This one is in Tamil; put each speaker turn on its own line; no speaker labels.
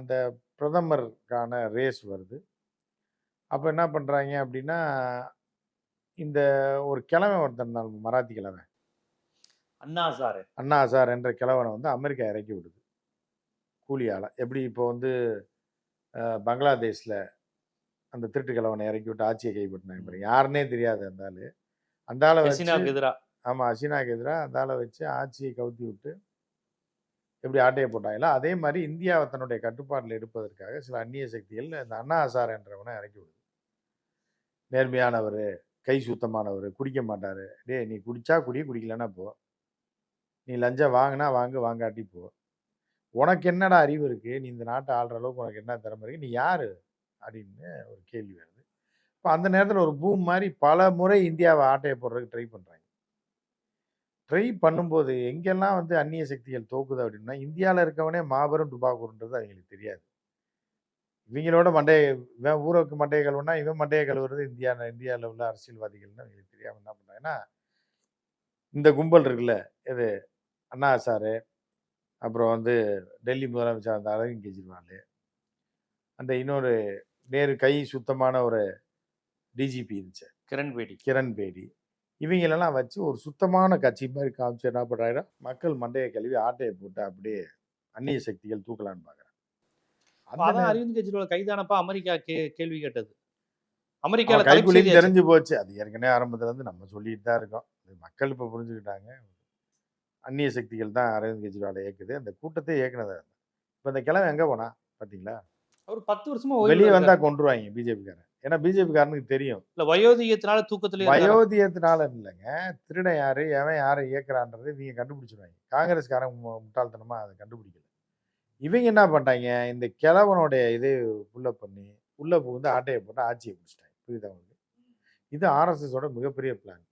அந்த பிரதமருக்கான ரேஸ் வருது. அப்போ என்ன பண்ணுறாங்க அப்படின்னா இந்த ஒரு கிழமை ஒருத்தன் இருந்தான் மராத்தி கிழமை.
அண்ணா சார்.
அண்ணா ஹசார் என்ற கிழவனை வந்து அமெரிக்கா இறக்கி விடுது. கூலியால். எப்படி இப்போ வந்து பங்களாதேஷ்ல அந்த திருட்டு கிழவனை இறக்கி விட்டு ஆட்சியை கைப்பற்றினாங்க பாருங்க. யாருன்னே தெரியாது அந்த ஆளு. அந்த ஆளை வச்சு
ஹசீனாவுக்கு எதிரா?
ஆமாம் ஹசீனாக்கு எதிராக அந்த ஆளை வச்சு ஆட்சியை கவுத்தி விட்டு எப்படி ஆட்டையை போட்டாங்களோ அதே மாதிரி இந்தியாவை தன்னுடைய கட்டுப்பாட்டில் எடுப்பதற்காக சில அந்நிய சக்திகள் இந்த அண்ணா ஹசார் என்றவனை இறக்கி விடுது. நேர்மையானவர் கை சுத்தமானவர் குடிக்க மாட்டார். டேய் நீ குடிச்சா குடி குடிக்கலன்னா போ. நீ லஞ்சம் வாங்கினா வாங்கு வாங்காட்டி போ. உனக்கு என்னடா அறிவு இருக்குது நீ இந்த நாட்டை ஆள்ற அளவுக்கு உனக்கு என்ன திறமை இருக்கு? நீ யார்? அப்படின்னு ஒரு கேள்வி வருது. இப்போ அந்த நேரத்தில் ஒரு பூம் மாதிரி பல முறை இந்தியாவை ஆட்டையை போடுறதுக்கு ட்ரை பண்ணுறாங்க ட்ரை பண்ணும்போது எங்கெல்லாம் வந்து அந்நிய சக்திகள் தோக்குது அப்படின்னா இந்தியாவில் இருக்கவனே மாபெரும் டுபாக்கூர்ன்றது அவங்களுக்கு தெரியாது. இவங்களோட மண்டைய இவன் ஊருக்கு மண்டையை கழுவுனா இவன் மண்டையை கழுவுறது இந்தியா இந்தியாவில் உள்ள அரசியல்வாதிகள்னு அவங்களுக்கு தெரியாமல் என்ன பண்ணுறாங்கன்னா இந்த கும்பல் இருக்குல்ல இது அண்ணா சாரு அப்புறம் வந்து டெல்லி முதலமைச்சர் அந்த அரவிந்த் கெஜ்ரிவால் அந்த இன்னொரு நேரு கை சுத்தமான ஒரு டிஜிபி இருந்துச்சு
கிரண் பேடி
கிரண் பேடி இவங்களெல்லாம் வச்சு ஒரு சுத்தமான கட்சி மாதிரி காமிச்சு என்ன பண்ணுறாங்க மக்கள் மண்டையை கழுவி ஆட்டையை போட்டு அப்படியே அந்நிய சக்திகள் தூக்கலான்னு பார்க்குறாங்க.
அதான் அரவிந்த் கெஜ்ரிவால் கைதானப்பா அமெரிக்கா கே கேள்வி கேட்டது.
கைக்குலின்னு
செய்தியாச்சு.
தெரிஞ்சு போச்சு. அது ஏற்கனவே ஆரம்பத்துல இருந்து நம்ம சொல்லிட்டு தான் இருக்கோம். மக்கள் இப்போ புரிஞ்சுக்கிட்டாங்க. அந்நிய சக்திகள் தான் அரவிந்த் கெஜ்ரிவாலை இயக்குது அந்த கூட்டத்தை இயக்குனதா இப்போ இந்த கிழமை எங்க போனா பாத்தீங்களா?
அவர் பத்து வருஷமா
வெளியே வந்தா
இருக்காரு.
கொண்டுருவாங்க பிஜேபிக்காரன். ஏன்னா பிஜேபிக்காரனுக்கு தெரியும்.
இல்ல வயோதிகத்தினால தூக்கத்திலே இருக்காரு.
வயோதிகத்தினால இல்லைங்க. திருடன் யாரு எவன் யாரை இயக்குறான்றது நீங்க கண்டுபிடிச்சிருவாங்க. காங்கிரஸ்காரன் முட்டாள்தனமா அதை கண்டுபிடிக்கல. இவங்க என்ன பண்ணிட்டாங்க? இந்த கிழவனுடைய இது உள்ள பண்ணி உள்ள புகுந்து ஆட்டையை போட்டு ஆட்சியை பிடிச்சிட்டாங்க புரியுதா உங்களுக்கு? இது ஆர்எஸ்எஸோட மிகப்பெரிய பிளான்